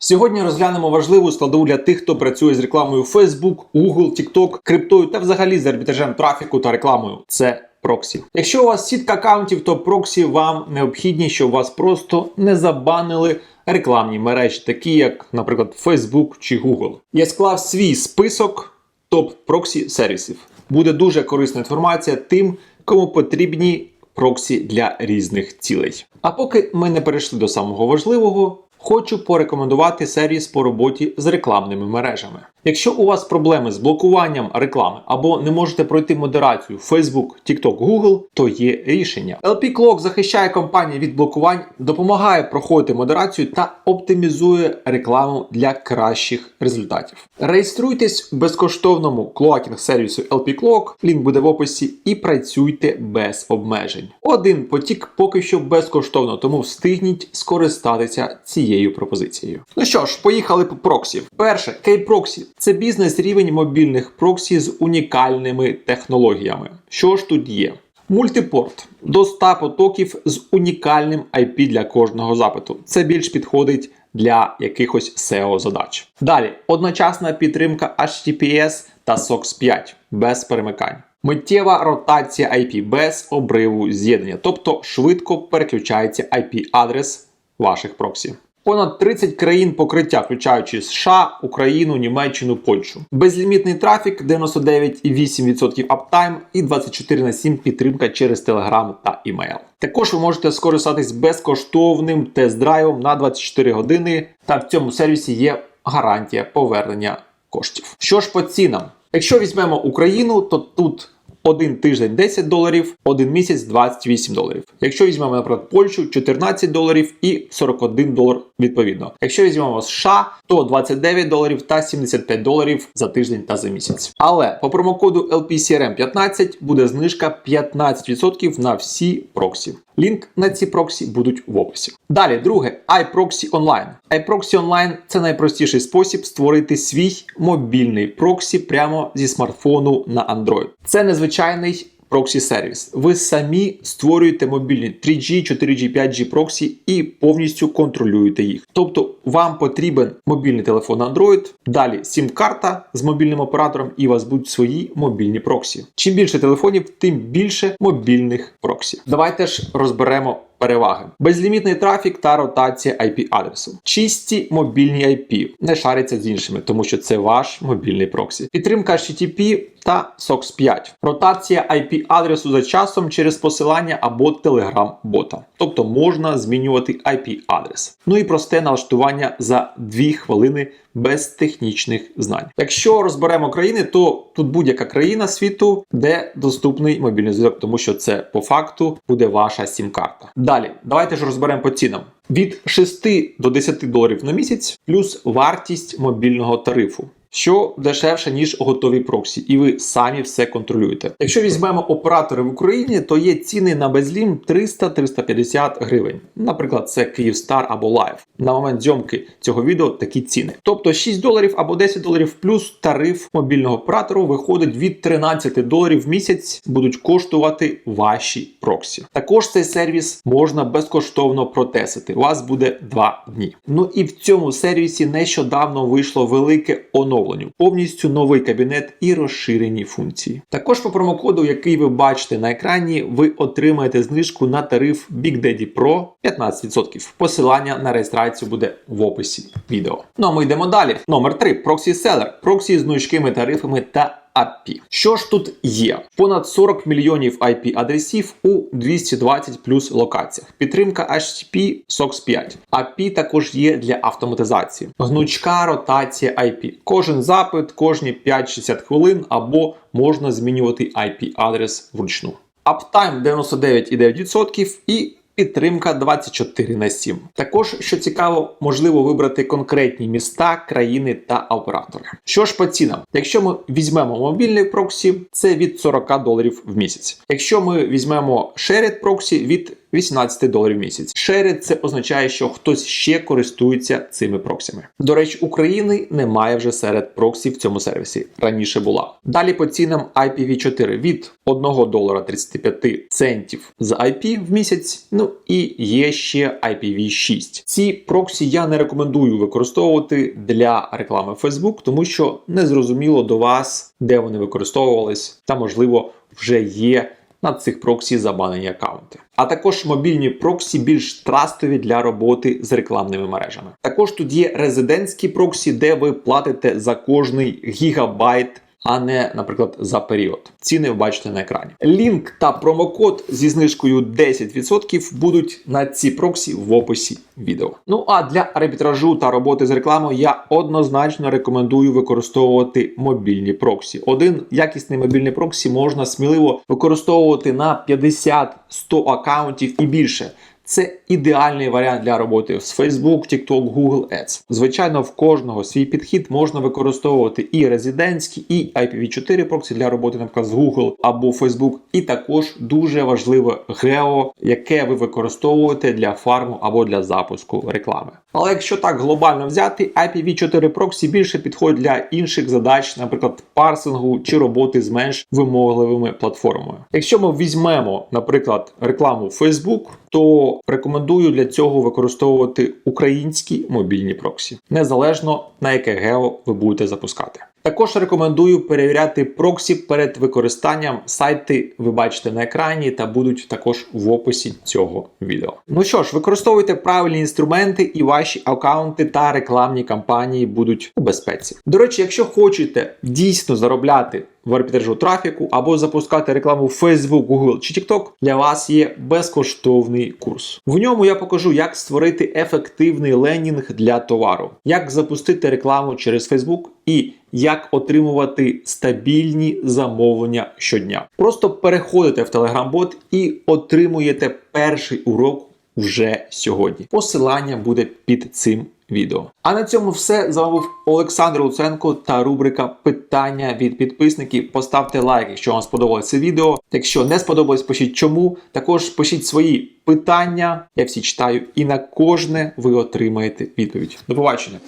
Сьогодні розглянемо важливу складову для тих, хто працює з рекламою Facebook, Google, TikTok, криптою та взагалі з арбітражем трафіку та рекламою. Це проксі. Якщо у вас сітка аккаунтів, то проксі вам необхідні, щоб вас просто не забанили рекламні мережі, такі як, наприклад, Facebook чи Google. Я склав свій список топ проксі сервісів. Буде дуже корисна інформація тим, кому потрібні проксі для різних цілей. А поки ми не перейшли до самого важливого, хочу порекомендувати сервіс по роботі з рекламними мережами. Якщо у вас проблеми з блокуванням реклами або не можете пройти модерацію Facebook, TikTok, Google, то є рішення. LP Clock захищає компанії від блокувань, допомагає проходити модерацію та оптимізує рекламу для кращих результатів. Реєструйтесь в безкоштовному клоакінг сервісу LP Clock, лінк буде в описі, і працюйте без обмежень. Один потік поки що безкоштовно, тому встигніть скористатися цією пропозицією. Ну що ж, поїхали по проксі. Перше, K-Proxy – це бізнес-рівень мобільних проксі з унікальними технологіями. Що ж тут є? Мультипорт до 100 потоків з унікальним IP для кожного запиту. Це більш підходить для якихось SEO задач. Далі одночасна підтримка HTTPS та SOX 5 без перемикань. Миттєва ротація IP без обриву з'єднання, тобто швидко переключається IP-адрес ваших проксі. Понад 30 країн покриття, включаючи США, Україну, Німеччину, Польщу. Безлімітний трафік, 99,8% аптайм і 24 на 7 підтримка через Telegram та email. Також ви можете скористатись безкоштовним тест-драйвом на 24 години, та в цьому сервісі є гарантія повернення коштів. Що ж по цінам? Якщо візьмемо Україну, то тут один тиждень 10 доларів, один місяць 28 доларів. Якщо візьмемо, наприклад, Польщу 14 доларів і 41 долар відповідно. Якщо візьмемо США, то 29 доларів та 75 доларів за тиждень та за місяць. Але по промокоду LPCRM 15 буде знижка 15% на всі проксі. Лінк на ці проксі будуть в описі. Далі, друге, iProxy Online. iProxy Online – це найпростіший спосіб створити свій мобільний проксі прямо зі смартфону на Android. Це незвичайний проксі сервіс. Ви самі створюєте мобільні 3G, 4G, 5G проксі і повністю контролюєте їх. Тобто вам потрібен мобільний телефон Android, далі сім-карта з мобільним оператором, і у вас будуть свої мобільні проксі. Чим більше телефонів, тим більше мобільних проксі. Давайте ж розберемо. Переваги: безлімітний трафік та ротація IP-адресу. Чисті мобільні IP не шаряться з іншими, тому що це ваш мобільний проксі. Підтримка HTTP та SOX 5. Ротація IP-адресу за часом через посилання або Telegram бота. Тобто можна змінювати IP-адрес. Ну і просте налаштування за 2 хвилини без технічних знань. Якщо розберемо країни, то тут будь-яка країна світу, де доступний мобільний зв'язок, тому що це по факту буде ваша сім-карта. Далі, давайте ж розберемо по цінам. Від 6 до 10 доларів на місяць, плюс вартість мобільного тарифу. Що дешевше, ніж готові проксі, і ви самі все контролюєте. Якщо візьмемо оператори в Україні, то є ціни на безлім 300-350 гривень. Наприклад, це Київстар або Лайв. На момент зйомки цього відео такі ціни. Тобто 6 доларів або 10 доларів плюс тариф мобільного оператору виходить від 13 доларів в місяць, будуть коштувати ваші проксі. Також цей сервіс можна безкоштовно протестити. У вас буде 2 дні. Ну і в цьому сервісі нещодавно вийшло велике оновлення, повністю новий кабінет і розширені функції. Також по промокоду, який ви бачите на екрані, ви отримаєте знижку на тариф Big Daddy Pro 15%. Посилання на реєстрацію буде в описі відео. Ну а ми йдемо далі. Номер 3. Проксі Селер. Проксі з нучкими тарифами та API. Що ж тут є? Понад 40 мільйонів IP-адресів у 220 плюс локаціях. Підтримка HTTP SOX 5. API також є для автоматизації. Гнучка ротація IP. Кожен запит кожні 5-60 хвилин або можна змінювати IP-адрес вручну. Uptime 99,9% і Підтримка 24 на 7. Також, що цікаво, можливо вибрати конкретні міста, країни та оператори. Що ж по цінам? Якщо ми візьмемо мобільний проксі, це від 40 доларів в місяць. Якщо ми візьмемо Shared проксі від 18 доларів в місяць. Shared – це означає, що хтось ще користується цими проксіми. До речі, України немає вже серед проксі в цьому сервісі. Раніше була. Далі по цінам IPv4 від 1 долара 35 центів за IP в місяць. Ну і є ще IPv6. Ці проксі я не рекомендую використовувати для реклами Facebook, тому що не зрозуміло до вас, де вони використовувались, та можливо вже є на цих проксі забанені аккаунти. А також мобільні проксі більш трастові для роботи з рекламними мережами. Також тут є резидентські проксі, де ви платите за кожний гігабайт. А не, наприклад, за період. Ціни ви бачите на екрані. Лінк та промокод зі знижкою 10% будуть на ці проксі в описі відео. Ну а для арбітражу та роботи з рекламою я однозначно рекомендую використовувати мобільні проксі. Один якісний мобільний проксі можна сміливо використовувати на 50-100 аккаунтів і більше. Це ідеальний варіант для роботи з Facebook, TikTok, Google Ads. Звичайно, в кожного свій підхід можна використовувати і резидентські, і IPv4 проксі для роботи, наприклад, з Google або Facebook. І також дуже важливе гео, яке ви використовуєте для фарму або для запуску реклами. Але якщо так глобально взяти, IPv4 проксі більше підходить для інших задач, наприклад, парсингу чи роботи з менш вимогливими платформами. Якщо ми візьмемо, наприклад, рекламу Facebook, то рекомендую для цього використовувати українські мобільні проксі, незалежно на яке гео ви будете запускати. Також рекомендую перевіряти проксі перед використанням. Сайти ви бачите на екрані та будуть також в описі цього відео. Ну що ж, використовуйте правильні інструменти, і ваші аккаунти та рекламні кампанії будуть у безпеці. До речі, якщо хочете дійсно заробляти в арбітражу трафіку або запускати рекламу в Facebook, Google чи TikTok, для вас є безкоштовний курс. В ньому я покажу, як створити ефективний ленінг для товару, як запустити рекламу через Facebook і як отримувати стабільні замовлення щодня. Просто переходите в Telegram-бот і отримуєте перший урок вже сьогодні. Посилання буде під цим відео. А на цьому все. З вами був Олександр Луценко та рубрика Питання від підписників. Поставте лайк, якщо вам сподобалося це відео. Якщо не сподобалось, пишіть чому. Також пишіть свої питання. Я всі читаю, і на кожне ви отримаєте відповідь. До побачення.